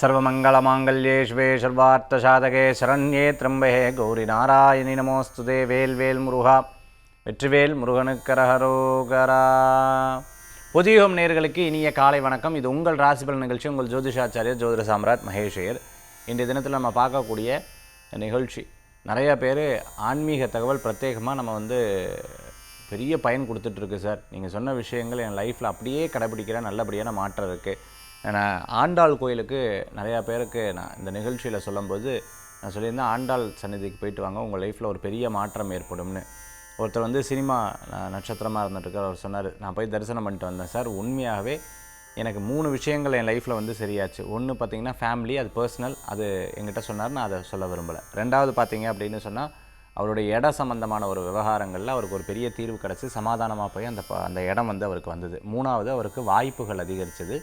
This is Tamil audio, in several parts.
சர்வமங்கலமாங்கல்யே சிவே சர்வார்த்தசாதகே சரண்யே திரம்பகே கௌரி நாராயணி நமோஸ்துதே வேல் வேல் முருகா. வெற்றிவேல் முருகனுக்கரஹரோகரா புதியோகம் நேர்களுக்கு இனிய காலை வணக்கம். இது உங்கள் ராசிபல் நிகழ்ச்சி. உங்கள் ஜோதிஷாச்சாரியர் ஜோதிட சாம்ராட் மகேஷையர் இன்றைய தினத்தில் நம்ம பார்க்கக்கூடிய நிகழ்ச்சி. நிறையா பேர் ஆன்மீக தகவல் பிரத்யேகமாக நம்ம வந்து பெரிய பயன் கொடுத்துட்ருக்கு சார். நீங்கள் சொன்ன விஷயங்கள் என் லைஃப்பில் அப்படியே கடைபிடிக்கிற நல்லபடியான மாற்றம் இருக்குது நான் ஆண்டாள் கோயிலுக்கு நிறையா பேருக்கு நான் இந்த நிகழ்ச்சியில் சொல்லும்போது நான் சொல்லியிருந்தேன் ஆண்டாள் சந்நிதிக்கு போயிட்டு வாங்க உங்கள் லைஃப்பில் ஒரு பெரிய மாற்றம் ஏற்படும்னு. ஒருத்தர் வந்து சினிமா நட்சத்திரமாக இருந்துட்டுருக்கார். அவர் சொன்னார் நான் போய் தரிசனம் பண்ணிட்டு வந்தேன் சார். உண்மையாகவே எனக்கு மூணு விஷயங்கள் என் லைஃப்பில் வந்து சரியாச்சு. ஒன்று பார்த்தீங்கன்னா ஃபேமிலி அது பர்சனல் அது என்கிட்ட சொன்னார் நான் அதை சொல்ல விரும்பலை. ரெண்டாவது பார்த்தீங்க அப்படின்னு சொன்னால் அவருடைய இட சம்பந்தமான ஒரு விவகாரங்களில் அவருக்கு ஒரு பெரிய தீர்வு கிடச்சி சமாதானமாக போய் அந்த ப- அந்த இடம் வந்து அவருக்கு வந்தது. மூணாவது அவருக்கு வாய்ப்புகள் அதிகரிச்சது.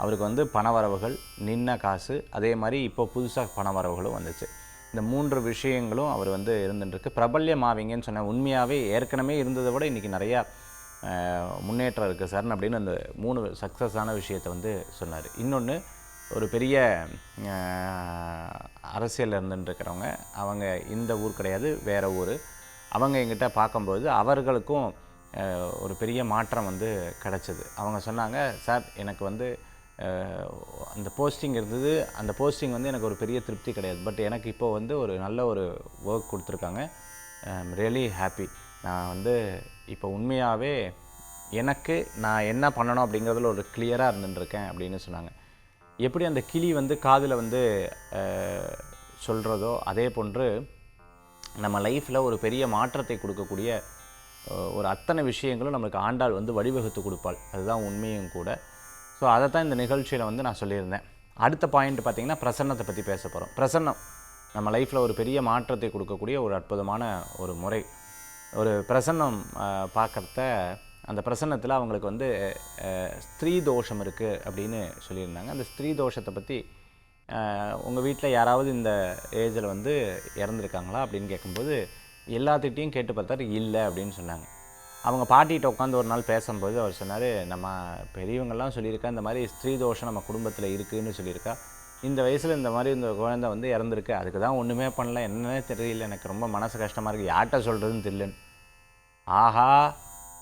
அவருக்கு வந்து பணவரவுகள் நின்ன காசு அதே மாதிரி இப்போ புதுசாக பணவரவுகளும் வந்துச்சு. இந்த மூன்று விஷயங்களும் அவர் வந்து இருந்துட்டுருக்கு. பிரபல்யம் ஆவீங்கன்னு சொன்ன உண்மையாகவே ஏற்கனவே இருந்ததை விட இன்றைக்கி நிறையா முன்னேற்றம் இருக்குது சார் அப்படின்னு அந்த மூணு சக்ஸஸான விஷயத்தை வந்து சொன்னார். இன்னொன்று ஒரு பெரிய அரசியலில் இருந்துட்டுருக்கிறவங்க அவங்க இந்த ஊர் கிடையாது வேறு ஊர். அவங்க எங்கிட்ட பார்க்கும்போது அவர்களுக்கும் ஒரு பெரிய மாற்றம் வந்து கிடச்சிது. அவங்க சொன்னாங்க சார் எனக்கு வந்து அந்த போஸ்டிங் இருந்தது. அந்த போஸ்டிங் வந்து எனக்கு ஒரு பெரிய திருப்தி கிடையாது. பட் எனக்கு இப்போ வந்து ஒரு நல்ல ஒரு ஒர்க் கொடுத்துருக்காங்க. ரியலி ஹாப்பி நான் வந்து இப்போ உண்மையாகவே எனக்கு நான் என்ன பண்ணணும் அப்படிங்கிறதுல ஒரு கிளியராக இருந்துட்டுருக்கேன் அப்படின்னு சொன்னாங்க. எப்படி அந்த கிளி வந்து காதில் வந்து சொல்கிறதோ அதே போன்று நம்ம லைஃப்பில் ஒரு பெரிய மாற்றத்தை கொடுக்கக்கூடிய ஒரு அத்தனை விஷயங்களும் நம்மளுக்கு ஆண்டாள் வந்து வழிவகுத்து கொடுப்பாள். அதுதான் உண்மையும் கூட. ஸோ அதை தான் இந்த நிகழ்ச்சியில் வந்து நான் சொல்லியிருந்தேன். அடுத்த பாயிண்ட் பார்த்திங்கன்னா பிரசன்னத்தை பற்றி பேச போகிறோம் பிரசன்னம் நம்ம லைஃப்பில் ஒரு பெரிய மாற்றத்தை கொடுக்கக்கூடிய ஒரு அற்புதமான ஒரு முறை. ஒரு பிரசன்னம் பார்க்குறத அந்த பிரசன்னத்தில் அவங்களுக்கு வந்து ஸ்திரீ தோஷம் இருக்குது அப்படின்னு சொல்லியிருந்தாங்க. அந்த ஸ்திரீ தோஷத்தை பற்றி உங்கள் வீட்டில் யாராவது இந்த ஏஜில் வந்து இறந்துருக்காங்களா அப்படின்னு கேட்கும்போது எல்லாத்துக்கிட்டையும் கேட்டு பார்த்தாரு இல்லை அப்படின்னு சொன்னாங்க. அவங்க பாட்டிகிட்ட உட்காந்து ஒரு நாள் பேசும்போது அவர் சொன்னார் நம்ம பெரியவங்கள்லாம் சொல்லியிருக்கா இந்த மாதிரி ஸ்திரீ தோஷம் நம்ம குடும்பத்தில் இருக்குதுன்னு சொல்லியிருக்கா. இந்த வயசில் இந்த மாதிரி இந்த குழந்தை வந்து இறந்துருக்கு அதுக்கு தான் ஒன்றுமே பண்ணல என்னன்னே தெரியல எனக்கு ரொம்ப மனசு கஷ்டமாக இருக்குது யார்கிட்ட சொல்கிறதுன்னு தெரியலன்னு. ஆஹா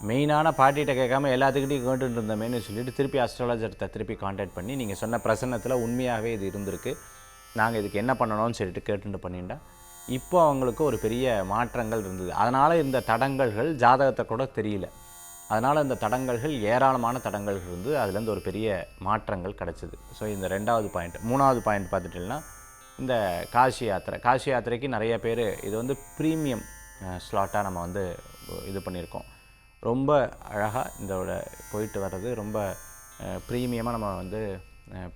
மெயினான பாட்டிகிட்ட கேட்காம எல்லாத்துக்கிட்டையும் கேட்டுட்டு இருந்தோமேனு சொல்லிட்டு திருப்பி அஸ்ட்ராலஜர்கிட்ட திருப்பி காண்டாக்ட் பண்ணி நீங்கள் சொன்ன பிரசன்னத்தில் உண்மையாகவே இது இருந்திருக்கு. நாங்கள் இதுக்கு என்ன பண்ணணும்னு சொல்லிட்டு கேட்டுட்டு பண்ணிட்டேன் இப்போ அவங்களுக்கு ஒரு பெரிய மாற்றங்கள் இருந்தது. அதனால் இந்த தடங்கல்கள் ஜாதகத்தை கூட தெரியல. அதனால் இந்த தடங்கல்கள் ஏராளமான தடங்கல்கள் இருந்து அதுலேருந்து ஒரு பெரிய மாற்றங்கள் கிடச்சிது. ஸோ இந்த ரெண்டாவது பாயிண்ட் மூணாவது பாயிண்ட் பார்த்துட்டிங்கன்னா இந்த காசி யாத்திரை. காசி யாத்திரைக்கு நிறைய பேர் இது வந்து ப்ரீமியம் ஸ்லாட்டாக நம்ம வந்து இது பண்ணியிருக்கோம். ரொம்ப அழகாக இதோட போயிட்டு வர்றது ரொம்ப ப்ரீமியமாக நம்ம வந்து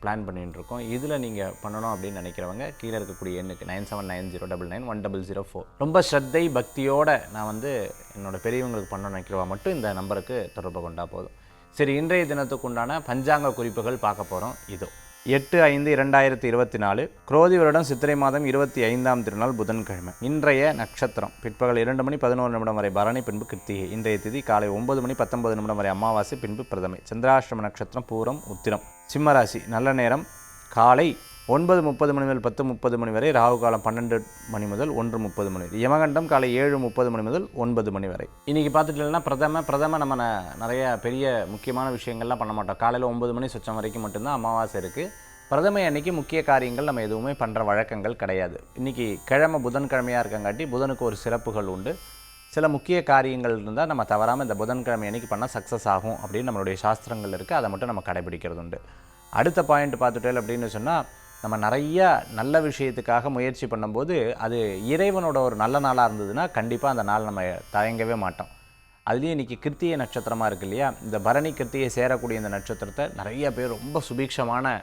பிளான் பண்ணிட்டு இருக்கோம் இதில் நீங்கள் பண்ணணும் அப்படின்னு நினைக்கிறவங்க கீழே இருக்கக்கூடிய எண்ணுக்கு nine seven nine zero double nine one double zero four ரொம்ப ஸ்ரத்தை பக்தியோடு நான் வந்து என்னோடய பெரியவங்களுக்கு பண்ணணும்னு நினைக்கிறவா மட்டும் இந்த நம்பருக்கு தொடர்பு கொண்டா போதும். சரி இன்றைய தினத்துக்கு உண்டான பஞ்சாங்க குறிப்புகள் பார்க்க போகிறோம் இதோ எட்டு ஐந்து இரண்டாயிரத்தி இருபத்தி நாலு குரோதி வருடம் சித்திரை மாதம் இருபத்தி ஐந்தாம் திருநாள் புதன்கிழமை. இன்றைய நட்சத்திரம் பிற்பகல் இரண்டு மணி பதினோரு நிமிடம் வரை பரணி பின்பு கிருத்திகை. இன்றைய திதி காலை ஒன்பது மணி பத்தொன்பது நிமிடம் வரை அமாவாசை பின்பு பிரதமை. சந்திராஷ்டம நட்சத்திரம் பூரம் உத்திரம். சிம்மராசி நல்ல நேரம். காலை ஒன்பது முப்பது மணி முதல் பத்து முப்பது மணி வரை ராகு காலம் பன்னெண்டு மணி முதல் ஒன்று முப்பது மணி வரை. யமகண்டம் காலை ஏழு முப்பது மணி முதல் ஒன்பது மணி வரை. இன்றைக்கி பார்த்துட்டீங்கன்னா பிரதம பிரதம நம்ம நிறைய பெரிய முக்கியமான விஷயங்கள்லாம் பண்ண மாட்டோம். காலையில் ஒன்பது மணி சுச்சம் வரைக்கும் மட்டும்தான் அமாவாசை இருக்குது பிரதமை அன்னைக்கு முக்கிய காரியங்கள் நம்ம எதுவுமே பண்ணுற வழக்கங்கள் கிடையாது. இன்றைக்கி கிழமை புதன்கிழமையாக இருக்கங்காட்டி புதனுக்கு ஒரு சிறப்புகள் உண்டு. சில முக்கிய காரியங்கள் இருந்தால் நம்ம தவறாமல் இந்த புதன்கிழமை அன்னைக்கு பண்ணால் சக்ஸஸ் ஆகும் அப்படின்னு நம்மளுடைய சாஸ்திரங்கள் இருக்குது. அதை மட்டும் நம்ம கடைபிடிக்கிறது உண்டு. அடுத்த பாயிண்ட் பார்த்துட்டேல் அப்படின்னு சொன்னால் நம்ம நிறைய நல்ல விஷயத்துக்காக முயற்சி பண்ணும்போது அது இறைவனோட ஒரு நல்ல நாளாக இருந்ததுன்னா கண்டிப்பாக அந்த நாள் நம்ம தயங்கவே மாட்டோம். அதுலேயும் இன்றைக்கி கிருத்திய நட்சத்திரமாக இருக்கு இல்லையா? இந்த பரணி கிருத்தியை சேரக்கூடிய இந்த நட்சத்திரத்தை நிறைய பேர் ரொம்ப சுபீட்சமான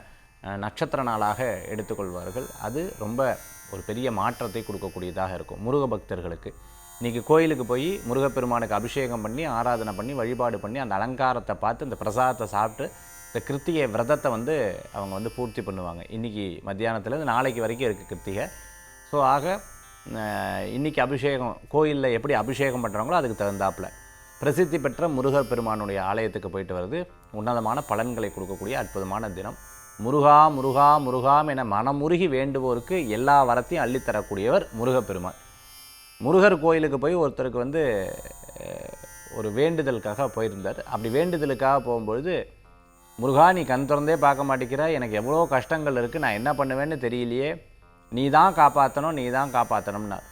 நட்சத்திர நாளாக எடுத்துக்கொள்வார்கள். அது ரொம்ப ஒரு பெரிய மாற்றத்தை கொடுக்கக்கூடியதாக இருக்கும் முருக பக்தர்களுக்கு இன்றைக்கி கோயிலுக்கு போய் முருகப்பெருமானுக்கு அபிஷேகம் பண்ணி ஆராதனை பண்ணி வழிபாடு பண்ணி அந்த அலங்காரத்தை பார்த்து இந்த பிரசாதத்தை சாப்பிட்டு இந்த கிருத்திகை விரதத்தை வந்து அவங்க வந்து பூர்த்தி பண்ணுவாங்க. இன்றைக்கி மத்தியானத்துலேருந்து நாளைக்கு வரைக்கும் இருக்குது கிருத்திகை. ஸோ ஆக இன்றைக்கி அபிஷேகம் கோயிலில் எப்படி அபிஷேகம் பண்ணுறாங்களோ அதுக்கு தகுந்தாப்புல. பிரசித்தி பெற்ற முருகர் பெருமானுடைய ஆலயத்துக்கு போயிட்டு வருது உன்னதமான பலன்களை கொடுக்கக்கூடிய அற்புதமான தினம். முருகா முருகா முருகாம் என மனமுருகி வேண்டுவோருக்கு எல்லா வரத்தையும் அள்ளித்தரக்கூடியவர் முருகப்பெருமான். முருகர் கோயிலுக்கு போய் ஒருத்தருக்கு வந்து ஒரு வேண்டுதலுக்காக போயிருந்தார். அப்படி வேண்டுதலுக்காக போகும்பொழுது முருகா நீ கண் திறந்தே பார்க்க மாட்டேங்கிற எனக்கு எவ்வளோ கஷ்டங்கள் இருக்குது நான் என்ன பண்ணுவேன்னு தெரியலையே. நீ தான் காப்பாற்றணும் நீ தான் காப்பாற்றணும்னார்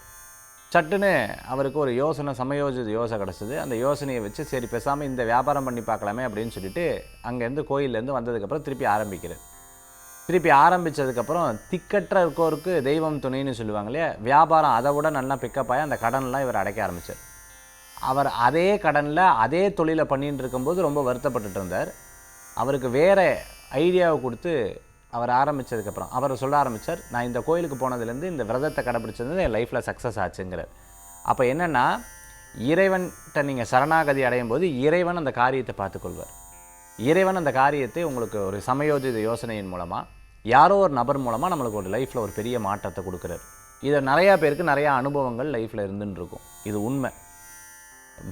சட்டுன்னு அவருக்கு ஒரு யோசனை சமயோஜித யோசனை கிடச்சிது. அந்த யோசனையை வச்சு சரி பேசாமல் இந்த வியாபாரம் பண்ணி பார்க்கலாமே அப்படின்னு சொல்லிட்டு அங்கேருந்து கோயிலேருந்து வந்ததுக்கப்புறம் திருப்பி ஆரம்பிக்கிறார். திருப்பி ஆரம்பித்ததுக்கப்புறம் திக்கற்ற இருக்கோருக்கு தெய்வம் துணைன்னு சொல்லுவாங்க இல்லையா? வியாபாரம் அதை விட நல்லா பிக்கப் ஆகி அந்த கடன்லாம் இவர் அடைக்க ஆரம்பிச்சார். அவர் அதே கடனில் அதே தொழிலை பண்ணிட்டு இருக்கும்போது ரொம்ப வருத்தப்பட்டுட்டு இருந்தார். அவருக்கு வேறு ஐடியாவை கொடுத்து அவர் ஆரம்பித்ததுக்கப்புறம் அவர் சொல்ல ஆரம்பித்தார் நான் இந்த கோயிலுக்கு போனதுலேருந்து இந்த விரதத்தை கடைப்பிடிச்சது என் லைஃப்பில் சக்ஸஸ் ஆச்சுங்கிறார். அப்போ என்னென்னா இறைவன்கிட்ட நீங்கள் சரணாகதி அடையும் போது இறைவன் அந்த காரியத்தை பார்த்துக்கொள்வார். இறைவன் அந்த காரியத்தை உங்களுக்கு ஒரு சமயோஜித யோசனையின் மூலமாக யாரோ ஒரு நபர் மூலமாக நம்மளுக்கு ஒரு லைஃப்பில் ஒரு பெரிய மாற்றத்தை கொடுக்குறாரு. இதை நிறையா பேருக்கு நிறையா அனுபவங்கள் லைஃப்பில் இருந்துன்னு இருக்கும் இது உண்மை.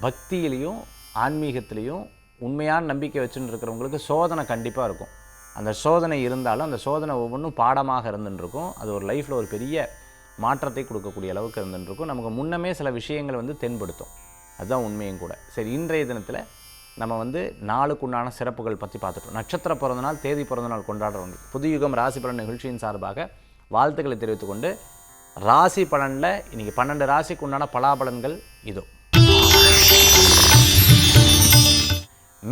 பக்தியிலையும் ஆன்மீகத்திலையும் உண்மையான நம்பிக்கை வச்சுன்னு இருக்கிறவங்களுக்கு சோதனை கண்டிப்பாக இருக்கும். அந்த சோதனை இருந்தாலும் அந்த சோதனை ஒவ்வொன்றும் பாடமாக இருந்துருக்கும் அது ஒரு லைஃப்பில் ஒரு பெரிய மாற்றத்தை கொடுக்கக்கூடிய அளவுக்கு இருந்தின்னுருக்கும் நமக்கு முன்னமே சில விஷயங்கள் வந்து தென்படுத்தும். அதுதான் உண்மையும் கூட. சரி இன்றைய தினத்தில் நம்ம வந்து நாளுக்குண்டான சிறப்புகள் பற்றி பார்த்துட்டோம். நட்சத்திர பிறந்தநாள் தேதி பிறந்தநாள் கொண்டாடுறவங்க. புதுயுகம் ராசி பலன் நிகழ்ச்சியின் சார்பாக வாழ்த்துக்களை தெரிவித்துக்கொண்டு ராசி பலனில் இன்றைக்கி பன்னெண்டு ராசிக்கு உண்டான பலாபலன்கள் இதோ.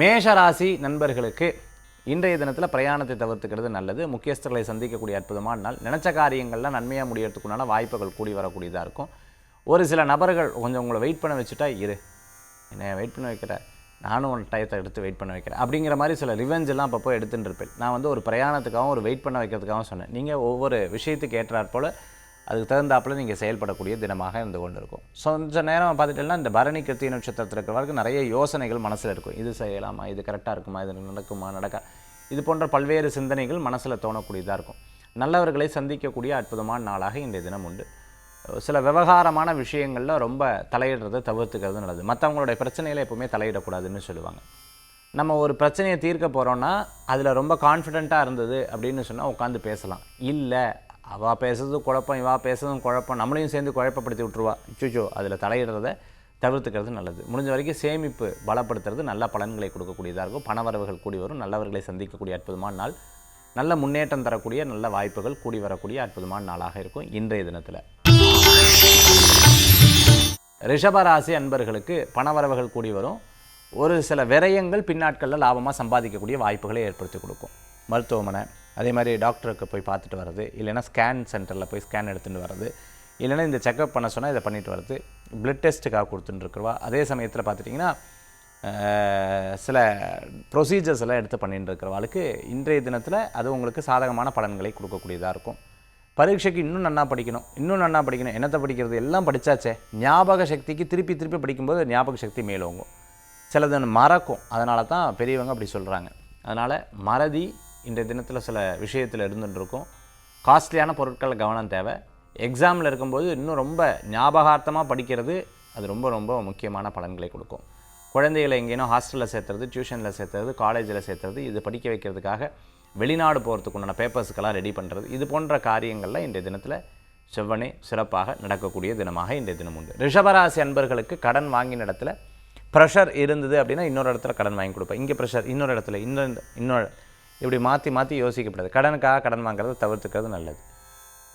மேஷ ராசி நண்பர்களுக்கு இன்றைய தினத்தில் பிரயாணத்தை தவிர்த்துக்கிறது நல்லது. முக்கியஸ்தர்களை சந்திக்கக்கூடிய அற்புதமான நாள். நினச்ச காரியங்கள்லாம் நன்மையாக முடியறதுக்குண்டான வாய்ப்புகள் கூடி வரக்கூடியதாக இருக்கும். ஒரு சில நபர்கள் கொஞ்சம் உங்களை வெயிட் பண்ண வச்சுட்டா இரு. என்னை வெயிட் பண்ண வைக்கிற நானும் உன் டயத்தை எடுத்து வெயிட் பண்ண வைக்கிறேன். அப்படிங்கிற மாதிரி சில ரிவெஞ்செல்லாம் அப்பப்போ எடுத்துகிட்டு இருப்பேன். நான் வந்து ஒரு பிரயாணத்துக்காகவும் ஒரு வெயிட் பண்ண வைக்கிறதுக்காகவும் சொன்னேன். நீங்கள் ஒவ்வொரு விஷயத்துக்கு ஏற்றாற் போல் அதுக்கு தகுந்தாப்புல நீங்கள் செயல்படக்கூடிய தினமாக இருந்து கொண்டு இருக்கும் ஸோ கொஞ்ச நேரம் பார்த்துட்டேன்னா இந்த பரணி கிருத்திய நட்சத்திரத்தில் இருக்கிறவருக்கு நிறைய யோசனைகள் மனசில் இருக்கும். இது செய்யலாமா? இது கரெக்டாக இருக்குமா? இது நடக்குமா? நடக்கா இது போன்ற பல்வேறு சிந்தனைகள் மனசில் தோணக்கூடியதாக இருக்கும். நல்லவர்களை சந்திக்கக்கூடிய அற்புதமான நாளாக இன்றைய தினம் உண்டு. சில விவகாரமான விஷயங்களில் ரொம்ப தலையிடுறதை தவிர்த்துக்கிறது நல்லது. மற்றவங்களுடைய பிரச்சனைகளை எப்போவுமே தலையிடக்கூடாதுன்னு சொல்லுவாங்க. நம்ம ஒரு பிரச்சனையை தீர்க்க போகிறோன்னா அதில் ரொம்ப கான்ஃபிடெண்ட்டாக இருந்தது அப்படின்னு சொன்னால் உட்காந்து பேசலாம். இல்லை அவள் பேசுறது குழப்பம் இவா பேசுறதும் குழப்பம் நம்மளையும் சேர்ந்து குழப்பப்படுத்தி விட்ருவா சுச்சோ அதில் தலையிடுறத தவிர்த்துக்கிறது நல்லது. முடிஞ்ச வரைக்கும் சேமிப்பு பலப்படுத்துறது நல்ல பலன்களை கொடுக்கக்கூடியதாக இருக்கும். பணவரவுகள் கூடி வரும். நல்லவர்களை சந்திக்கக்கூடிய அற்புதமான நாள். நல்ல முன்னேற்றம் தரக்கூடிய நல்ல வாய்ப்புகள் கூடி வரக்கூடிய அற்புதமான நாளாக இருக்கும். இன்றைய தினத்தில். ரிஷபராசி அன்பர்களுக்கு பணவரவுகள் கூடி வரும். ஒரு சில விரயங்கள் பின்னாட்களில் லாபமாக சம்பாதிக்கக்கூடிய வாய்ப்புகளை ஏற்படுத்தி கொடுக்கும். மருத்துவமனை அதே மாதிரி டாக்டருக்கு போய் பார்த்துட்டு வர்றது இல்லைன்னா ஸ்கேன் சென்டரில் போய் ஸ்கேன் எடுத்துகிட்டு வர்றது இல்லைன்னா இந்த செக்கப் பண்ண சொன்னால் இதை பண்ணிட்டு வர்றது பிளட் டெஸ்ட்டுக்காக கொடுத்துட்டுருக்குறவா அதே சமயத்தில் பார்த்துட்டிங்கன்னா சில ப்ரொசீஜர்ஸ் எல்லாம் எடுத்து பண்ணிட்டு இருக்கிறவாளுக்கு இன்றைய தினத்தில் அது உங்களுக்கு சாதகமான பலன்களை கொடுக்கக்கூடியதாக இருக்கும். பரீட்சைக்கு இன்னும் நன்னா படிக்கணும் இன்னும் நன்னா படிக்கணும். என்னத்தை படிக்கிறது? எல்லாம் படித்தாச்சே ஞாபக சக்திக்கு திருப்பி திருப்பி படிக்கும்போது ஞாபக சக்தி மேலோங்கும். சிலது மறக்கும். அதனால தான் பெரியவங்க அப்படி சொல்கிறாங்க அதனால் மறதி இன்றைய தினத்தில் சில விஷயத்தில் இருந்துட்டுருக்கும். காஸ்ட்லியான பொருட்களில் கவனம் தேவை. எக்ஸாமில் இருக்கும்போது இன்னும் ரொம்ப ஞாபகார்த்தமாக படிக்கிறது அது ரொம்ப ரொம்ப முக்கியமான பலன்களை கொடுக்கும். குழந்தைகளை எங்கேயும் ஹாஸ்டலில் சேர்த்துறது டியூஷனில் சேர்த்துறது காலேஜில் சேர்த்துறது இது படிக்க வைக்கிறதுக்காக வெளிநாடு போகிறதுக்கு உண்டான பேப்பர்ஸுக்கெல்லாம் ரெடி பண்ணுறது இது போன்ற காரியங்களில் இன்றைய தினத்தில் செவ்வனே சிறப்பாக நடக்கக்கூடிய தினமாக இன்றைய தினம் உண்டு. ரிஷபராசி அன்பர்களுக்கு கடன் வாங்கின இடத்துல ப்ரெஷர் இருந்தது அப்படின்னா இன்னொரு இடத்துல கடன் வாங்கி கொடுப்பேன். இங்கே ப்ரெஷர் இன்னொரு இடத்துல இன்னொரு இன்னொரு இப்படி மாற்றி மாற்றி யோசிக்கப்படாது. கடனுக்காக கடன் வாங்குறத தவிர்த்துக்கிறது நல்லது.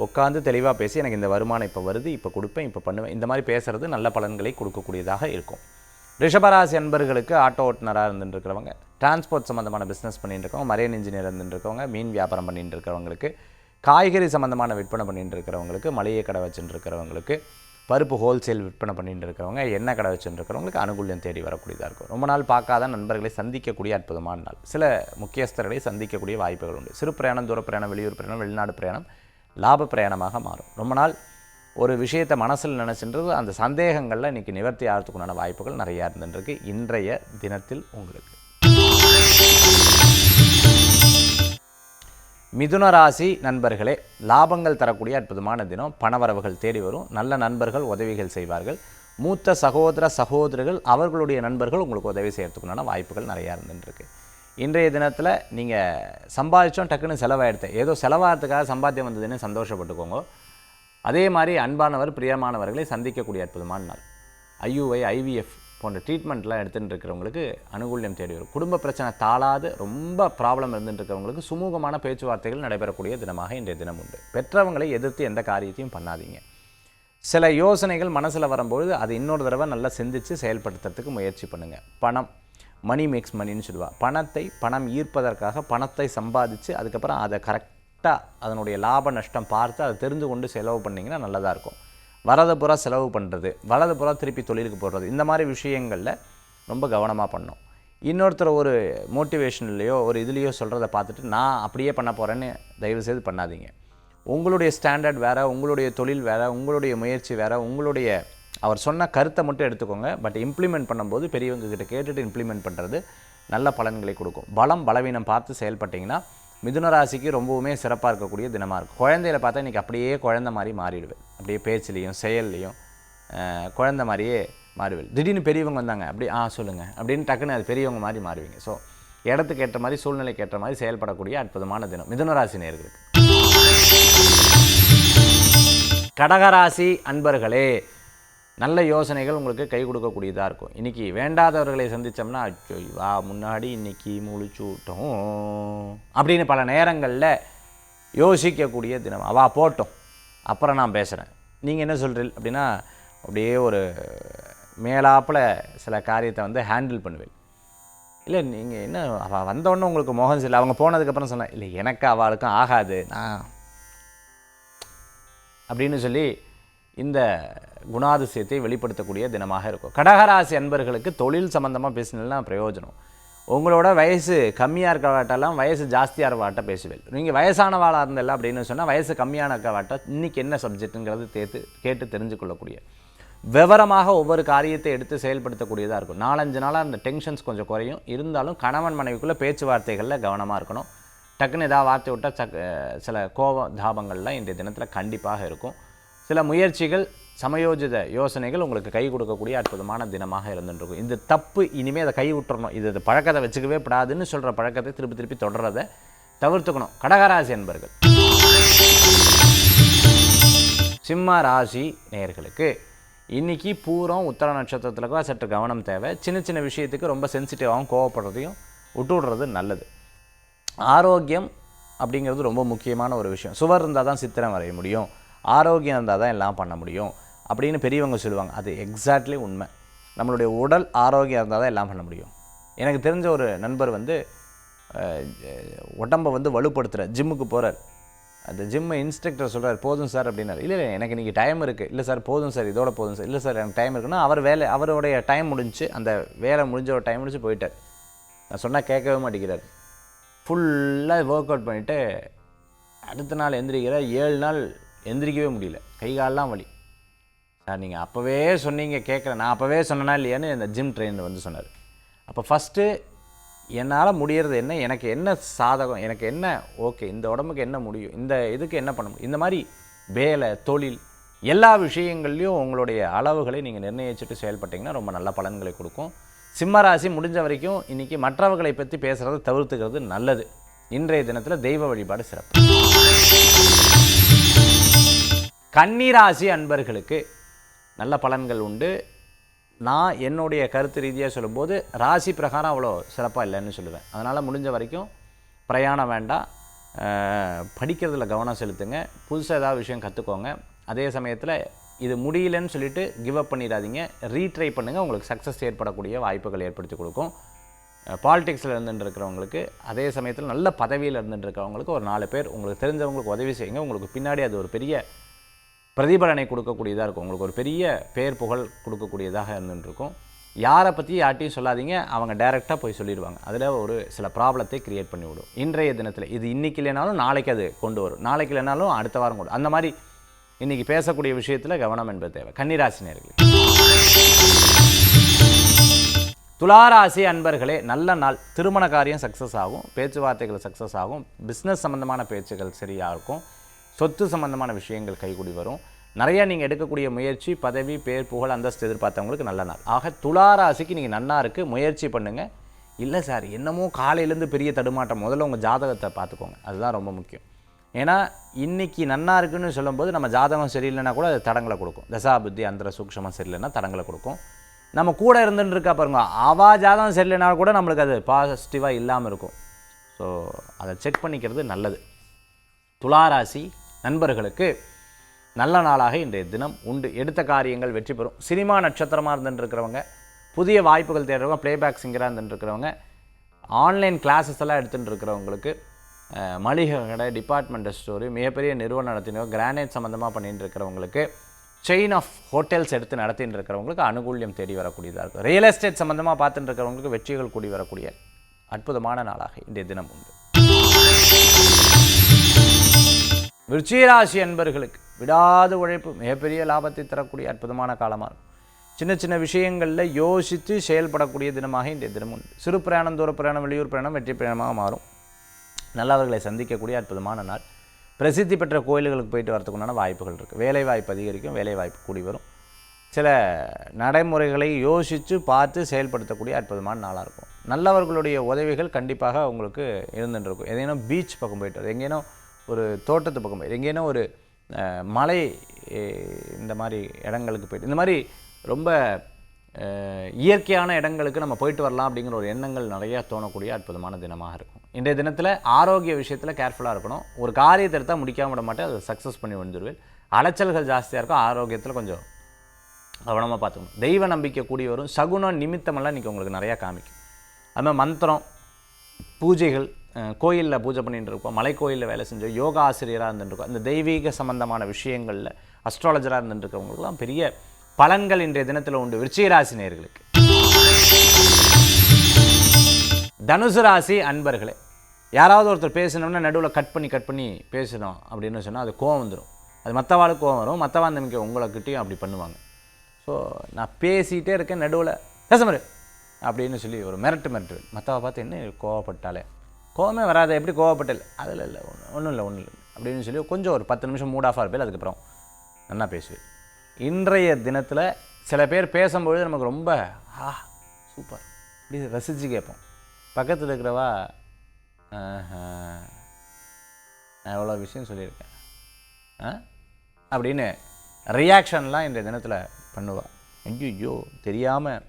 உட்காந்து தெளிவாக பேசி எனக்கு இந்த வருமானம் இப்போ வருது இப்போ கொடுப்பேன் இப்போ பண்ணுவேன். இந்த மாதிரி பேசுகிறது நல்ல பலன்களை கொடுக்கக்கூடியதாக இருக்கும். ரிஷபராசி அன்பர்களுக்கு ஆட்டோ ஓட்டுநராக இருந்துட்டு இருக்கிறவங்க டிரான்ஸ்போர்ட் சம்மந்தமான பிஸ்னஸ் பண்ணிட்டு இருக்கவங்க மரைன் இன்ஜினியர் இருந்துட்டு இருக்கவங்க மீன் வியாபாரம் பண்ணிட்டு இருக்கிறவங்களுக்கு காய்கறி சம்மந்தமான விற்பனை பண்ணிட்டு இருக்கிறவங்களுக்கு மளிகை கடை வச்சுட்டு இருக்கிறவங்களுக்கு பருப்பு ஹோல்சேல் விற்பனை பண்ணிட்டு இருக்கிறவங்க எண்ணெய் கடை வச்சுட்டு இருக்கிறவங்களுக்கு அனுகூல்யம் தேடி வரக்கூடியதாக இருக்கும். ரொம்ப நாள் பார்க்காத நண்பர்களை சந்திக்கக்கூடிய அற்புதமான நாள். சில முக்கியஸ்தர்களை சந்திக்கக்கூடிய வாய்ப்புகள் உண்டு. சிறு பிரயாணம் தூர பிரயாணம் வெளியூர் பிரயாணம் வெளிநாடு பிரயாணம் லாப பிரயாணமாக மாறும். ரொம்ப நாள் ஒரு விஷயத்தை மனசில் நினச்சின்றது அந்த சந்தேகங்களில் இன்றைக்கி நிவர்த்தி ஆகிறதுக்குண்டான வாய்ப்புகள் நிறையா இருந்துருக்கு இன்றைய தினத்தில் உங்களுக்கு. மிதுன ராசி நண்பர்களே லாபங்கள் தரக்கூடிய அற்புதமான தினம். பணவரவுகள் தேடி வரும். நல்ல நண்பர்கள் உதவிகள் செய்வார்கள். மூத்த சகோதர சகோதரர்கள் அவர்களுடைய நண்பர்கள் உங்களுக்கு உதவி செய்கிறதுக்குண்டான வாய்ப்புகள் நிறையா இருந்துருக்கு இன்றைய தினத்தில் நீங்கள் சம்பாதிச்சோம் டக்குன்னு செலவாயிடுது ஏதோ செலவாகிறதுக்காக சம்பாத்தியம் வந்ததுன்னு சந்தோஷப்பட்டுக்கோங்க. அதே மாதிரி அன்பானவர் பிரியமானவர்களை சந்திக்கக்கூடிய அற்புதமான நாள். ஐயுஐ ஐவிஎஃப் போன்ற ட்ரீட்மெண்ட்லாம் எடுத்துகிட்டு இருக்கிறவங்களுக்கு அனுகூல்யம் தேடி வரும். குடும்ப பிரச்சனை தாளாது ரொம்ப ப்ராப்ளம் இருந்துட்டு இருக்கிறவங்களுக்கு சுமூகமான பேச்சுவார்த்தைகள் நடைபெறக்கூடிய தினமாக இன்றைய தினம் உண்டு. பெற்றவங்களை எதிர்த்து எந்த காரியத்தையும் பண்ணாதீங்க. சில யோசனைகள் மனசில் வரும்பொழுது அது இன்னொரு தடவை நல்லா சிந்தித்து செயல்படுத்துறதுக்கு முயற்சி பண்ணுங்கள் பணம் மணி மேக்ஸ் மணின்னு சொல்லுவா. பணத்தை பணம் ஈர்ப்பதற்காக பணத்தை சம்பாதிச்சு அதுக்கப்புறம் அதை கரெக்ட் கரெக்டாக அதனுடைய லாப நஷ்டம் பார்த்து அதை தெரிந்து கொண்டு செலவு பண்ணிங்கன்னா நல்லதாக இருக்கும். வரது புறா செலவு பண்ணுறது வலது புறா திருப்பி தொழிலுக்கு போடுறது இந்த மாதிரி விஷயங்களில் ரொம்ப கவனமாக பண்ணும். இன்னொருத்தர் ஒரு மோட்டிவேஷன்லையோ ஒரு இதுலேயோ சொல்கிறத பார்த்துட்டு நான் அப்படியே பண்ண போகிறேன்னு தயவுசெய்து பண்ணாதீங்க. உங்களுடைய ஸ்டாண்டர்ட் வேறு உங்களுடைய தொழில் வேறு உங்களுடைய முயற்சி வேறு உங்களுடைய அவர் சொன்ன கருத்தை மட்டும் எடுத்துக்கோங்க. பட் இம்ப்ளிமெண்ட் பண்ணும்போது பெரியவங்க கிட்ட கேட்டுட்டு இம்ப்ளிமெண்ட் பண்ணுறது நல்ல பலன்களை கொடுக்கும். பலம் பலவீனம் பார்த்து செயல்பட்டிங்கன்னா மிதுன ராசிக்கு ரொம்பவுமே சிறப்பாக இருக்கக்கூடிய தினமாக இருக்கும். குழந்தையில பார்த்தா இன்றைக்கி அப்படியே குழந்தை மாதிரி மாறிடுவேன். அப்படியே பேச்சுலேயும் செயல்லையும் குழந்த குழந்தை மாதிரியே மாறுவேன். திடீர்னு பெரியவங்க வந்தாங்க அப்படி ஆ சொல்லுங்கள் அப்படின்னு டக்குன்னு அது பெரியவங்க மாதிரி மாறுவீங்க. ஸோ இடத்துக்கு ஏற்ற மாதிரி சூழ்நிலைக்கு ஏற்ற மாதிரி செயல்படக்கூடிய அற்புதமான தினம். மிதுனராசி நேர்களுக்கு கடகராசி அன்பர்களே நல்ல யோசனைகள் உங்களுக்கு கை கொடுக்கக்கூடியதாக இருக்கும். இன்றைக்கி வேண்டாதவர்களை சந்தித்தோம்னா அச்சோ வா முன்னாடி இன்னைக்கு முழிச்சு விட்டோம் அப்படின்னு பல நேரங்களில் யோசிக்கக்கூடிய தினம். அவா போட்டோம். அப்புறம் நான் பேசுகிறேன் நீங்கள் என்ன சொல்கிறீங்க அப்படின்னா அப்படியே ஒரு மேலாப்பில் சில காரியத்தை வந்து ஹேண்டில் பண்ணுவேன். இல்லை நீங்கள் என்ன அவள் வந்தோடனே உங்களுக்கு மோகம் சரியில்லை. அவங்க போனதுக்கப்புறம் சொன்னேன் இல்லை எனக்கு அவளுக்கும் ஆகாது. நான் அப்படின்னு சொல்லி இந்த குணாதிசயத்தை வெளிப்படுத்தக்கூடிய தினமாக இருக்கும். கடகராசி அன்பர்களுக்கு தொழில் சம்மந்தமாக பேசினா பிரயோஜனம். உங்களோட வயசு கம்மியாக இருக்கவாட்டெல்லாம் வயசு ஜாஸ்தியாக இருக்கவாட்ட பேசுவேன். நீங்கள் வயசானவாளாக இருந்தல அப்படின்னு சொன்னால் வயசு கம்மியான இருக்கவாட்ட இன்றைக்கி என்ன சப்ஜெக்ட்டுங்கிறது தேர்த்து கேட்டு தெரிஞ்சுக்கொள்ளக்கூடிய. விவரமாக ஒவ்வொரு காரியத்தை எடுத்து செயல்படுத்தக்கூடியதாக இருக்கும். நாலஞ்சு நாளாக அந்த டென்ஷன்ஸ் கொஞ்சம் குறையும். இருந்தாலும் கணவன் மனைவிக்குள்ளே பேச்சுவார்த்தைகளில் கவனமாக இருக்கணும். டக்குன்னு ஏதாவது வார்த்தை விட்டால் சக் சில கோப தாபங்கள்லாம் இன்றைய தினத்தில் கண்டிப்பாக இருக்கும். சில முயற்சிகள் சமயோஜித யோசனைகள் உங்களுக்கு கை கொடுக்கக்கூடிய அற்புதமான தினமாக இருந்துருக்கும் இந்த தப்பு இனிமேல் அதை கை விட்டுறணும். இது பழக்கத்தை வச்சுக்கவே படாதுன்னு சொல்கிற பழக்கத்தை திருப்பி திருப்பி தொடர்றதை தவிர்த்துக்கணும். கடகராசி என்பர்கள். சிம்ம ராசி நேயர்களுக்கு இன்னைக்கு பூரம் உத்தர நட்சத்திரத்தில் கூட சற்று கவனம் தேவை. சின்ன சின்ன விஷயத்துக்கு ரொம்ப சென்சிட்டிவாகவும் கோவப்படுறதையும் விட்டு விடுறது நல்லது. ஆரோக்கியம் அப்படிங்கிறது ரொம்ப முக்கியமான ஒரு விஷயம். சுவர் இருந்தால் தான் சித்திரம் வரைய முடியும். ஆரோக்கியம் இருந்தால் தான் எல்லாம் பண்ண முடியும் அப்படின்னு பெரியவங்க சொல்லுவாங்க. அது எக்ஸாக்ட்லி உண்மை. நம்மளுடைய உடல் ஆரோக்கியம் இருந்தால் தான் எல்லாம் பண்ண முடியும். எனக்கு தெரிஞ்ச ஒரு நண்பர் வந்து உடம்பை வந்து வலுப்படுத்துகிற ஜிம்முக்கு போகிறார் அந்த ஜிம்மு இன்ஸ்ட்ரக்டர் சொல்கிறார் போதும் சார் அப்படின்னாரு. இல்லை இல்லை எனக்கு இன்றைக்கி டைம் இருக்குது இல்லை சார் போதும் சார் இதோட போதும் சார். இல்லை சார் எனக்கு டைம் இருக்குன்னா அவர் வேலை அவருடைய டைம் முடிஞ்சு அந்த வேலை முடிஞ்ச ஒரு டைம் முடிஞ்சு போயிட்டார். நான் சொன்னால் கேட்கவே மாட்டேங்கிறார். ஃபுல்லாக ஒர்க் அவுட் பண்ணிவிட்டு அடுத்த நாள் எந்திரிக்கிற ஏழு நாள் எந்திரிக்கவே முடியல. கை காலெலாம் வலி. சார் நீங்கள் அப்போவே சொன்னீங்க கேட்குறேன் நான் அப்போவே சொன்னேன்னா இல்லையான்னு இந்த ஜிம் ட்ரெயினர் வந்து சொன்னார். அப்போ ஃபஸ்ட்டு என்னால் முடியறது என்ன? எனக்கு என்ன சாதகம்? எனக்கு என்ன? ஓகே இந்த உடம்புக்கு என்ன முடியும்? இந்த இதுக்கு என்ன பண்ண முடியும்? இந்த மாதிரி வேலை தொழில் எல்லா விஷயங்கள்லையும் உங்களுடைய அளவுகளை நீங்கள் நிர்ணயிச்சுட்டு செயல்பட்டீங்கன்னா ரொம்ப நல்ல பலன்களை கொடுக்கும். சிம்மராசி முடிஞ்ச வரைக்கும் இன்றைக்கி மற்றவர்களை பற்றி பேசுகிறத தவிர்த்துக்கிறது நல்லது. இன்றைய தினத்தில் தெய்வ வழிபாடு சிறப்பு. கன்னிராசி அன்பர்களுக்கு நல்ல பலன்கள் உண்டு. நான் என்னுடைய கருத்து ரீதியாக சொல்லும்போது ராசி பிரகாரம் அவ்வளோ சிறப்பாக இல்லைன்னு சொல்லுவேன். அதனால் முடிஞ்ச வரைக்கும் பிரயாணம் வேண்டாம். படிக்கிறதுல கவனம் செலுத்துங்க. புதுசாக ஏதாவது விஷயம் கற்றுக்கோங்க அதே சமயத்தில் இது முடியலன்னு சொல்லிட்டு கிவ் அப் பண்ணிடாதீங்க. ரீட்ரை பண்ணுங்கள் உங்களுக்கு சக்ஸஸ் ஏற்படக்கூடிய வாய்ப்புகள் ஏற்படுத்தி கொடுக்கும். பாலிடிக்ஸில் இருந்துட்டு இருக்கிறவங்களுக்கு அதே சமயத்தில் நல்ல பதவியில் இருந்துட்டு இருக்கிறவங்களுக்கு ஒரு நாலு பேர் உங்களுக்கு தெரிஞ்சவங்களுக்கு உதவி செய்யுங்க. உங்களுக்கு பின்னாடி அது ஒரு பெரிய பிரதிபலனை கொடுக்கக்கூடியதாக இருக்கும். உங்களுக்கு ஒரு பெரிய பேர் புகழ் கொடுக்கக்கூடியதாக இருந்துருக்கும் யாரை பற்றி யார்ட்டையும் சொல்லாதீங்க. அவங்க டைரெக்டாக போய் சொல்லிடுவாங்க. அதில் ஒரு சில ப்ராப்ளத்தை கிரியேட் பண்ணி விடும். இன்றைய தினத்தில் இது இன்னைக்கு இல்லைனாலும் நாளைக்கு அது கொண்டு வரும். நாளைக்கு இல்லைனாலும் அடுத்த வாரம் கொண்டு அந்த மாதிரி இன்றைக்கி பேசக்கூடிய விஷயத்தில் கவனம் என்பது தேவை. கன்னிராசினியர்கள் துளாராசி அன்பர்களே நல்ல நாள். திருமண காரியம் சக்ஸஸ் ஆகும். பேச்சுவார்த்தைகள் சக்ஸஸ் ஆகும். பிஸ்னஸ் சம்மந்தமான பேச்சுகள் சரியாக இருக்கும். சொத்து சம்மந்தமான விஷயங்கள் கைகூடி வரும். நிறையா நீங்கள் எடுக்கக்கூடிய முயற்சி பதவி பேர் புகழ் அந்தஸ்து எதிர்பார்த்தவங்களுக்கு நல்ல நாள். ஆக துளாராசிக்கு நீங்கள் நன்னா இருக்குது முயற்சி பண்ணுங்கள் இல்லை சார் என்னமோ காலையிலேருந்து பெரிய தடுமாட்டம் முதல்ல உங்கள் ஜாதகத்தை பார்த்துக்கோங்க. அதுதான் ரொம்ப முக்கியம். ஏன்னா இன்றைக்கி நன்னா இருக்குன்னு சொல்லும்போது நம்ம ஜாதகம் சரியில்லைன்னா கூட அது தடங்களை கொடுக்கும். தசாபுத்தி அந்த அந்தர சூக்ஷமம் சரியில்லைன்னா தடங்களை கொடுக்கும். நம்ம கூட இருந்துன்னு இருக்கா பாருங்க அவா ஜாதகம் சரியில்லைனா கூட நம்மளுக்கு அது பாசிட்டிவாக இல்லாமல் இருக்கும். ஸோ அதை செக் பண்ணிக்கிறது நல்லது. துளாராசி நண்பர்களுக்கு நல்ல நாளாக இன்றைய தினம் உண்டு. எடுத்த காரியங்கள் வெற்றி பெறும். சினிமா நட்சத்திரமாக இருந்துருக்கிறவங்க புதிய வாய்ப்புகள் தேடுறவங்க ப்ளேபேக் சிங்கராக இருந்துட்டு ஆன்லைன் கிளாஸஸ் எல்லாம் எடுத்துகிட்டு இருக்கிறவங்களுக்கு மளிகை கடை டிபார்ட்மெண்டல் ஸ்டோரு மிகப்பெரிய நிறுவனம் நடத்தினவங்க கிரானைட் சம்மந்தமாக பண்ணிட்டு இருக்கிறவங்களுக்கு செயின் ஆஃப் ஹோட்டல்ஸ் எடுத்து நடத்திட்டு இருக்கிறவங்களுக்கு அனுகூல்யம் தேடி வரக்கூடியதாக இருக்கும். ரியல் எஸ்டேட் சம்மந்தமாக பார்த்துட்டு இருக்கிறவங்களுக்கு வெற்றிகள் கூடி வரக்கூடிய அற்புதமான நாளாக இன்றைய தினம் உண்டு. விருச்சிகராசி அன்பர்களுக்கு விடாத உழைப்பு மிகப்பெரிய லாபத்தை தரக்கூடிய அற்புதமான காலமாக இருக்கும். சின்ன சின்ன விஷயங்களில் யோசித்து செயல்படக்கூடிய தினமாக இந்த தினம் உண்டு. சிறு பிரயாணம் தூர பிரயாணம் வெளியூர் பிரயாணம் வெற்றி பிரயாணமாக மாறும். நல்லவர்களை சந்திக்கக்கூடிய அற்புதமான நாள். பிரசித்தி பெற்ற கோயில்களுக்கு போயிட்டு வரத்துக்குண்டான வாய்ப்புகள் இருக்குது வேலை வாய்ப்பு அதிகரிக்கும் வேலை வாய்ப்பு கூடி வரும். சில நடைமுறைகளை யோசித்து பார்த்து செயல்படுத்தக்கூடிய அற்புதமான நாளாக இருக்கும். நல்லவர்களுடைய உதவிகள் கண்டிப்பாக உங்களுக்கு இருந்துட்டு இருக்கும். எதேனும் பீச் பக்கம் போயிட்டு வரும் எங்கேனும் ஒரு தோட்டத்து பக்கம் எங்கேனா ஒரு மலை இந்த மாதிரி இடங்களுக்கு போயிட்டு இந்த மாதிரி ரொம்ப இயற்கையான இடங்களுக்கு நம்ம போயிட்டு வரலாம் அப்படிங்கிற ஒரு எண்ணங்கள் நிறையா தோணக்கூடிய அற்புதமான தினமாக இருக்கும். இன்றைய தினத்தில் ஆரோக்கிய விஷயத்தில் கேர்ஃபுல்லாக இருக்கணும். ஒரு காரியத்தை எடுத்தால் முடிக்காம விட மாட்டேன். அதை சக்ஸஸ் பண்ணி வந்துடுவேன் அலைச்சல்கள் ஜாஸ்தியாக இருக்கும். ஆரோக்கியத்தில் கொஞ்சம் கவனமாக பார்த்துக்கணும். தெய்வ நம்பிக்கை கூடி வரும் சகுனம் நிமித்தமெல்லாம் இன்றைக்கி உங்களுக்கு நிறையா காமிக்கும். அது மாதிரி மந்திரம் பூஜைகள் கோயிலில் பூஜை பண்ணிட்டுருக்கோம் மலை கோயிலில் வேலை செஞ்சோம் யோகா ஆசிரியராக இருந்துருக்கோம் இந்த தெய்வீக சம்பந்தமான விஷயங்களில் அஸ்ட்ராலஜராக இருந்துருக்கவங்களுக்குலாம் பெரிய பலன்கள் இன்றைய தினத்தில் உண்டு விருச்சிகராசி நேர்களுக்கு தனுசு ராசி அன்பர்களே யாராவது ஒருத்தர் பேசணும்னா நடுவில் கட் பண்ணி கட் பண்ணி பேசணும் அப்படின்னு சொன்னால் அது கோவம் வந்துடும் அது மற்றவாளுக்கு கோவம் வரும் மற்றவா நம்பிக்கை உங்களைக்கிட்டையும் அப்படி பண்ணுவாங்க. ஸோ நான் பேசிகிட்டே இருக்கேன் நடுவில் பேச மாதிரி அப்படின்னு சொல்லி ஒரு மிரட்டு மிரட்டு மற்றவ பார்த்து என்ன கோவப்பட்டாலே? கோவமே வராது எப்படி கோவப்பட்டல் அதில் இல்லை ஒன்று ஒன்றும் இல்லை ஒன்றும் இல்லை. அப்படின்னு சொல்லி கொஞ்சம் ஒரு பத்து நிமிஷம் மூட் ஆஃப் இருப்பேன். அதுக்கப்புறம் நல்லா பேசுவேன். இன்றைய தினத்தில் சில பேர் பேசும்பொழுது நமக்கு ரொம்ப ஆ சூப்பர் இப்படி ரசித்து கேட்போம். பக்கத்தில் இருக்கிறவா நான் எவ்வளோ விஷயம் சொல்லியிருக்கேன். ஆ? அப்படின்னு ரியாக்ஷன்லாம் இந்த தினத்தில் பண்ணுவாள் ஐயோ தெரியாமல்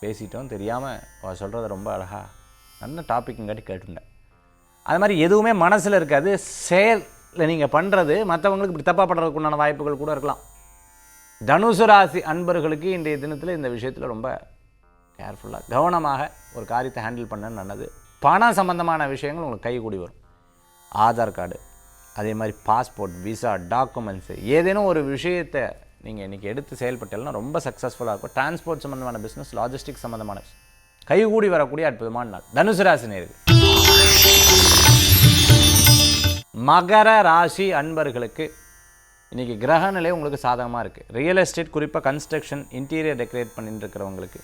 பேசிட்டோம் தெரியாமல் அவள் சொல்கிறத ரொம்ப அழகா நல்ல டாப்பிக்குங்காட்டி கேட்டுட்டேன் அது மாதிரி எதுவுமே மனசில் இருக்காது. செயலில் நீங்கள் பண்ணுறது மற்றவங்களுக்கு இப்படி தப்பாக பண்ணுறதுக்கு உண்டான வாய்ப்புகள் கூட இருக்கலாம். தனுசு ராசி அன்பர்களுக்கு இன்றைய தினத்தில் இந்த விஷயத்தில் ரொம்ப கேர்ஃபுல்லாக கவனமாக ஒரு காரியத்தை ஹேண்டில் பண்ண நல்லது பணம் சம்மந்தமான விஷயங்கள் உங்களுக்கு கை கூடி வரும். ஆதார் கார்டு அதே மாதிரி பாஸ்போர்ட் விசா டாக்குமெண்ட்ஸு ஏதேனும் ஒரு விஷயத்தை நீங்கள் இன்றைக்கி எடுத்து செயல்பட்டீங்கன்னா ரொம்ப சக்ஸஸ்ஃபுல்லாக இருக்கும். டிரான்ஸ்போர்ட் சம்மந்தமான பிஸ்னஸ் லாஜிஸ்டிக் சம்மந்தமான. கைகூடி வரக்கூடிய அற்புதமான நாள். தனுசு ராசி நேர்கள் மகர ராசி அன்பர்களுக்கு இன்றைக்கி கிரக நிலை உங்களுக்கு சாதகமாக இருக்குது ரியல் எஸ்டேட் குறிப்பாக கன்ஸ்ட்ரக்ஷன் இன்டீரியர் டெக்கரேட் பண்ணிட்டு இருக்கிறவங்களுக்கு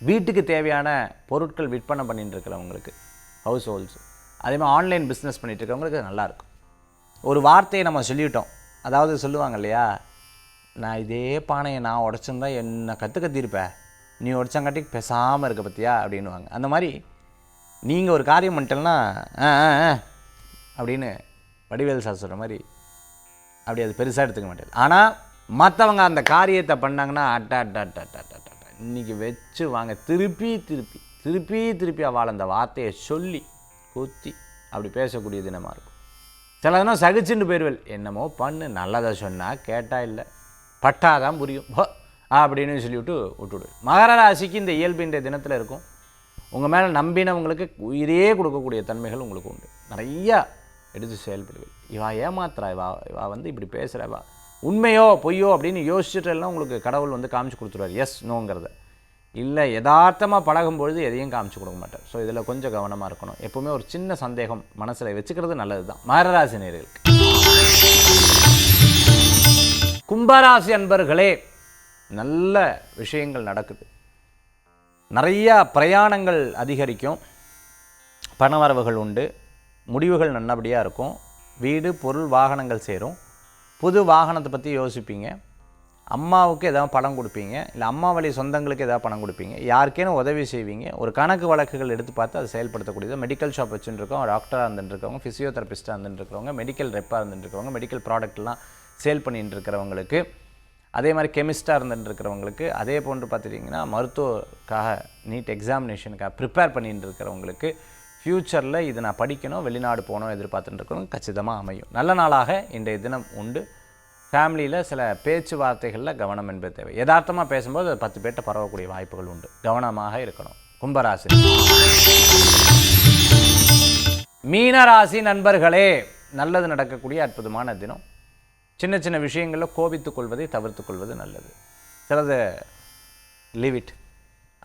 வீட்டுக்கு தேவையான பொருட்கள் விற்பனை பண்ணிட்டு இருக்கிறவங்களுக்கு ஹவுஸ் ஹோல்ஸ் அதே மாதிரி ஆன்லைன் பிஸ்னஸ் பண்ணிட்டு இருக்கிறவங்களுக்கு அது ஒரு வார்த்தையை நம்ம சொல்லிட்டோம். அதாவது சொல்லுவாங்க இல்லையா? நான் இதே பானையை நான் உடச்சிருந்தா என்ன கற்று கத்திருப்பேன் நீ உடச்சங்காட்டி பேசாமல் இருக்க பற்றியா அப்படின்னுவாங்க. அந்த மாதிரி நீங்கள் ஒரு காரியம் பண்ணிட்டேன்னா ஆ ஆ அப்படின்னு வடிவேல் சார் சொல்கிற மாதிரி அப்படி அது பெருசாக எடுத்துக்க மாட்டேன் ஆனால் மற்றவங்க அந்த காரியத்தை பண்ணாங்கன்னா அட்டா அட்டா அட்டா அட்டா அட்டா அட்டா இன்றைக்கி வச்சு வாங்க. திருப்பி திருப்பி திருப்பி திருப்பி அவள் அந்த வார்த்தையை சொல்லி குத்தி அப்படி பேசக்கூடிய தினமாக இருக்கும். சில தினம் சகிச்சுட்டு போயிடுவேல் என்னமோ பண்ணு நல்லதை சொன்னால் கேட்டால் இல்லை பட்டாதான் புரியும். ஓ அப்படின்னு சொல்லிவிட்டு விட்டுவிடு. மகர ராசிக்கு இந்த இயல்பு இன்றைய தினத்தில் இருக்கும். உங்கள் மேலே நம்பினவங்களுக்கு உயிரே கொடுக்கக்கூடிய தன்மைகள் உங்களுக்கு உண்டு. நிறையா எடுத்து செயல்படுவேன் இவா ஏமாத்துறா இவா இவா வந்து இப்படி பேசுகிறா உண்மையோ பொய்யோ அப்படின்னு யோசிச்சுட்டெல்லாம் உங்களுக்கு கடவுள் வந்து காமிச்சு கொடுத்துருவார். எஸ் நோங்கிறத இல்லை யதார்த்தமாக பழகும்பொழுது எதையும் காமிச்சு கொடுக்க மாட்டார். ஸோ இதில் கொஞ்சம் கவனமாக இருக்கணும். எப்போவுமே ஒரு சின்ன சந்தேகம் மனசில் வச்சுக்கிறது நல்லது தான் மகராசி நேர்களுக்கு கும்பராசி அன்பர்களே நல்ல விஷயங்கள் நடக்குது. நிறையா பிரயாணங்கள் அதிகரிக்கும். பணவரவுகள் உண்டு. முடிவுகள் நல்லபடியாக இருக்கும். வீடு பொருள் வாகனங்கள் சேரும். புது வாகனத்தை பற்றி யோசிப்பீங்க. அம்மாவுக்கு எதாவது பணம் கொடுப்பீங்க. இல்லை அம்மா வழி சொந்தங்களுக்கு எதாவது பணம் கொடுப்பீங்க. யாருக்கேனும் உதவி செய்வீங்க. ஒரு கணக்கு வழக்குகள் எடுத்து பார்த்து அதை செயல்படுத்தக்கூடியது. மெடிக்கல் ஷாப் வச்சுருக்கோம் டாக்டராக இருந்துட்டுருக்கவங்க ஃபிசியோதெரபிஸ்ட்டாக இருந்துட்டுருக்கவங்க மெடிக்கல் ரெப்பாக இருந்துட்டுருக்கவங்க மெடிக்கல் ப்ராடக்ட்லாம் சேல் பண்ணிட்டு இருக்கிறவங்களுக்கு அதே மாதிரி கெமிஸ்ட்டாக இருந்துட்டு இருக்கிறவங்களுக்கு அதே போன்று பார்த்துட்டிங்கன்னா மருத்துவக்காக நீட் எக்ஸாமினேஷனுக்காக ப்ரிப்பேர் பண்ணிட்டு இருக்கிறவங்களுக்கு ஃப்யூச்சரில் இது நான் படிக்கணும் வெளிநாடு போகணும் எதிர்பார்த்துட்டுருக்கணும் இருக்கிறவங்க கச்சிதமாக அமையும். நல்ல நாளாக இன்றைய தினம் உண்டு. ஃபேமிலியில் சில பேச்சுவார்த்தைகளில் கவனம் என்பது தேவை. யதார்த்தமாக பேசும்போது அது பத்து பேர்ட்ட பரவக்கூடிய வாய்ப்புகள் உண்டு. கவனமாக இருக்கணும். கும்பராசி. மீனராசி நண்பர்களே நல்லது நடக்கக்கூடிய அற்புதமான தினம். சின்ன சின்ன விஷயங்களில் கோபித்துக் கொள்வதை தவிர்த்து கொள்வது நல்லது. சிலது லீவ் இட்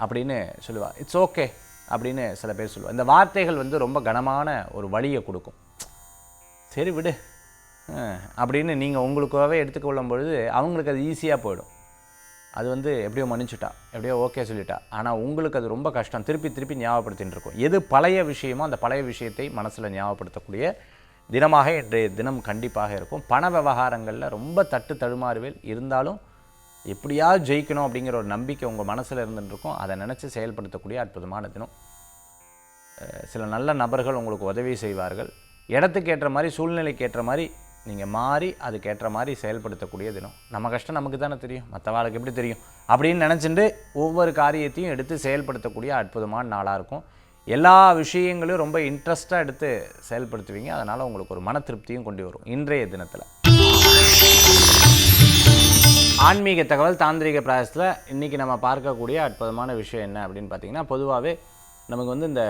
அப்படின்னு சொல்லுவா. இட்ஸ் ஓகே அப்படின்னு சில பேர் சொல்லுவாள் இந்த வார்த்தைகள் வந்து ரொம்ப கனமான ஒரு வழியை கொடுக்கும். சரி விடு. அப்படின்னு நீங்கள் உங்களுக்காகவே எடுத்துக்கொள்ளும் பொழுது அவங்களுக்கு அது ஈஸியாக போயிடும். அது வந்து எப்படியோ மன்னிச்சுட்டா எப்படியோ ஓகே சொல்லிட்டா. ஆனால் உங்களுக்கு அது ரொம்ப கஷ்டம். திருப்பி திருப்பி ஞாபகப்படுத்தின்னு இருக்கும். எது பழைய விஷயமோ அந்த பழைய விஷயத்தை மனசில் ஞாபகப்படுத்தக்கூடிய தினமாக இன்றைய தினம் கண்டிப்பாக இருக்கும். பண விவகாரங்களில் ரொம்ப தட்டு தடுமாறுவேல் இருந்தாலும் எப்படியாவது ஜெயிக்கணும் அப்படிங்கிற ஒரு நம்பிக்கை உங்கள் மனசில் இருந்துருக்கும் அதை நினச்சி செயல்படுத்தக்கூடிய அற்புதமான தினம். சில நல்ல நபர்கள் உங்களுக்கு உதவி செய்வார்கள். இடத்துக்கு ஏற்ற மாதிரி சூழ்நிலைக்கு ஏற்ற மாதிரி நீங்கள் மாறி அதுக்கேற்ற மாதிரி செயல்படுத்தக்கூடிய தினம். நம்ம கஷ்டம் நமக்கு தானே தெரியும். மற்றவாளுக்கு எப்படி தெரியும்? அப்படின்னு நினச்சிட்டு ஒவ்வொரு காரியத்தையும் எடுத்து செயல்படுத்தக்கூடிய அற்புதமான நாளாக இருக்கும். எல்லா விஷயங்களையும் ரொம்ப இன்ட்ரெஸ்ட்டாக எடுத்து செயல்படுத்துவீங்க. அதனால் உங்களுக்கு ஒரு மன திருப்தியும் கொண்டு வரும். இன்றைய தினத்தில். ஆன்மீக தகவல் தாந்திரிக பிராயசத்தில் இன்றைக்கி நம்ம பார்க்கக்கூடிய அற்புதமான விஷயம் என்ன அப்படின்னு பார்த்தீங்கன்னா பொதுவாகவே நமக்கு வந்து இந்த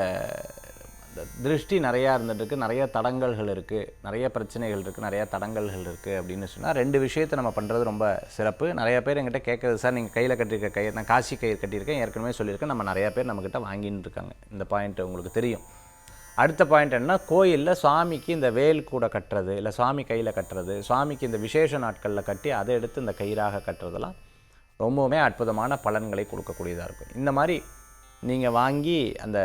திருஷ்டி நிறையா இருந்துட்டுருக்கு. நிறைய தடங்கல்கள் இருக்குது நிறைய பிரச்சனைகள் இருக்குது நிறைய தடங்கல்கள் இருக்குது அப்படின்னு சொன்னால் ரெண்டு விஷயத்தை நம்ம பண்ணுறது ரொம்ப சிறப்பு. நிறையா பேர் எங்கிட்ட கேட்குறது சார் நீங்கள் கையில் கட்டியிருக்க கயிறு நான் காசி கயிறு கட்டியிருக்கேன். ஏற்கனவே சொல்லியிருக்கேன். நம்ம நிறையா பேர் நம்மக்கிட்ட வாங்கின்னு இருக்காங்க இந்த பாயிண்ட் உங்களுக்கு தெரியும். அடுத்த பாயிண்ட் என்னன்னா கோயிலில் சுவாமிக்கு இந்த வேல் கூட கட்டுறது இல்லை சுவாமி கையில் கட்டுறது சுவாமிக்கு இந்த விசேஷ நாட்களில் கட்டி அதை எடுத்து இந்த கயிறாக கட்டுறதெல்லாம் ரொம்பவுமே அற்புதமான பலன்களை கொடுக்கக்கூடியதாக இருக்கும். இந்த மாதிரி நீங்கள் வாங்கி அந்த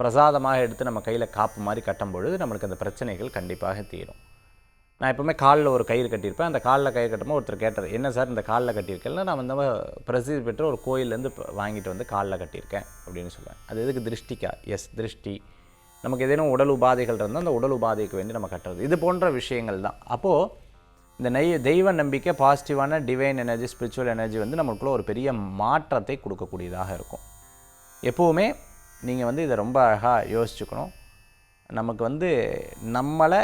பிரசாதமாக எடுத்து நம்ம கையில் காப்பு மாதிரி கட்டும் பொழுது நம்மளுக்கு அந்த பிரச்சனைகள் கண்டிப்பாக தீரும். நான் எப்போவுமே காலில் ஒரு கயிறு கட்டியிருப்பேன். அந்த காலில் கயிறு கட்டும்போது ஒருத்தர் கேட்டார் என்ன சார் இந்த காலில் கட்டியிருக்கேன்ல நான் வந்து பிரசித்தி பெற்ற ஒரு கோயிலேருந்து வாங்கிட்டு வந்து காலில் கட்டியிருக்கேன். அப்படின்னு சொல்லுவேன். அது எதுக்கு திருஷ்டிக்கா? எஸ் திருஷ்டி. நமக்கு ஏதேனும் உடல் உபாதைகள் இருந்தால் அந்த உடல் உபாதைக்கு வேண்டி நம்ம கட்டுறது. இது போன்ற விஷயங்கள் தான். அப்போது இந்த நெய் தெய்வ நம்பிக்கை பாசிட்டிவான டிவைன் எனர்ஜி ஸ்பிரிச்சுவல் எனர்ஜி வந்து நம்மளுக்குள்ள ஒரு பெரிய மாற்றத்தை கொடுக்கக்கூடியதாக இருக்கும். எப்போவுமே நீங்கள் வந்து இதை ரொம்ப அழகாக யோசிச்சுக்கணும். நமக்கு வந்து நம்மளை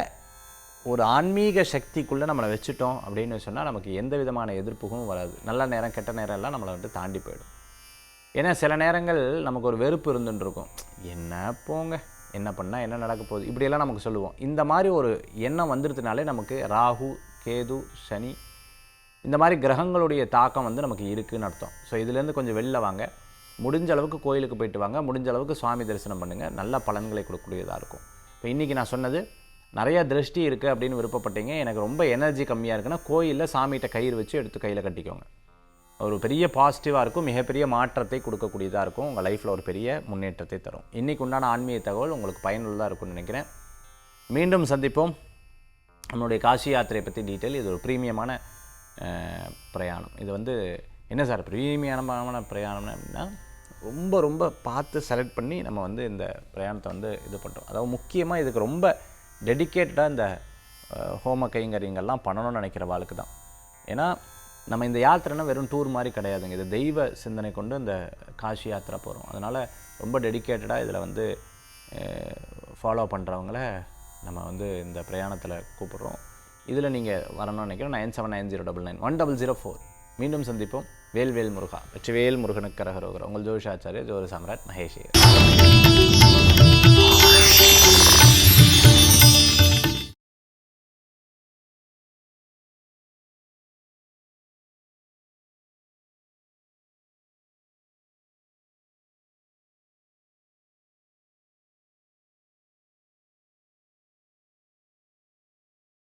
ஒரு ஆன்மீக சக்திக்குள்ளே நம்மளை வச்சுட்டோம் அப்படின்னு சொன்னால் நமக்கு எந்த விதமான எதிர்ப்புகளும் வராது. நல்ல நேரம் கெட்ட நேரம் எல்லாம் நம்மளை வந்து தாண்டி போயிடும். ஏன்னா சில நேரங்கள் நமக்கு ஒரு வெறுப்பு இருந்துட்டுருக்கும். என்ன போங்க? என்ன பண்ணால் என்ன நடக்க போகுது? இப்படியெல்லாம் நமக்கு சொல்லுவோம். இந்த மாதிரி ஒரு எண்ணம் வந்துடுதுனாலே நமக்கு ராகு கேது சனி இந்த மாதிரி கிரகங்களுடைய தாக்கம் வந்து நமக்கு இருக்குதுன்னு அர்த்தம். ஸோ இதுலேருந்து கொஞ்சம் வெளில வாங்க. முடிஞ்ச அளவுக்கு கோயிலுக்கு போயிட்டு வாங்க முடிஞ்ச அளவுக்கு சுவாமி தரிசனம் பண்ணுங்கள் நல்ல பலன்களை கொடுக்கக்கூடியதாக இருக்கும். இப்போ இன்றைக்கி நான் சொன்னது நிறையா திருஷ்டி இருக்குது அப்படின்னு விருப்பப்பட்டீங்க. எனக்கு ரொம்ப எனர்ஜி கம்மியாக இருக்குன்னா கோயிலில் சாமிகிட்ட கயிறு வச்சு எடுத்து கையில் கட்டிக்கோங்க. ஒரு பெரிய பாசிட்டிவாக இருக்கும் மிகப்பெரிய மாற்றத்தை கொடுக்கக்கூடியதாக இருக்கும். உங்கள் லைஃப்பில் ஒரு பெரிய முன்னேற்றத்தை தரும். இன்றைக்கு உண்டான ஆன்மீக தகவல் உங்களுக்கு பயனுள்ளதாக இருக்கும்னு நினைக்கிறேன். மீண்டும் சந்திப்போம். நம்மளுடைய காசி யாத்திரை பற்றி டீட்டெயில் இது ஒரு ப்ரீமியமான பிரயாணம். இது வந்து என்ன சார் ப்ரீமியமான பிரயாணம் அப்படின்னா ரொம்ப ரொம்ப பார்த்து செலக்ட் பண்ணி நம்ம வந்து இந்த பிரயாணத்தை வந்து இது பண்ணுறோம் அதாவது முக்கியமாக இதுக்கு ரொம்ப டெடிக்கேட்டடாக இந்த ஹோம கைங்கரியங்கள்லாம் பண்ணணும்னு நினைக்கிற வாழ்க்கை தான். ஏன்னா நம்ம இந்த யாத்திரைனா வெறும் டூர் மாதிரி கிடையாதுங்க. இது தெய்வ சிந்தனை கொண்டு இந்த காசி யாத்திரை போகிறோம் அதனால் ரொம்ப டெடிக்கேட்டடாக இதில் வந்து ஃபாலோ பண்ணுறவங்கள நம்ம வந்து இந்த பிரயாணத்தில் கூப்பிட்றோம். இதில் நீங்கள் வரணும்னு நினைக்கிறோம் nine seven nine zero double nine one double zero four. மீண்டும் சந்திப்போம். வேல்வேல் முருகா வெற்றிவேல் முருகனுக்கு கரகரோகர். உங்கள் ஜோஷாச்சாரிய ஜோதி சாம்ராட் மகேஷ்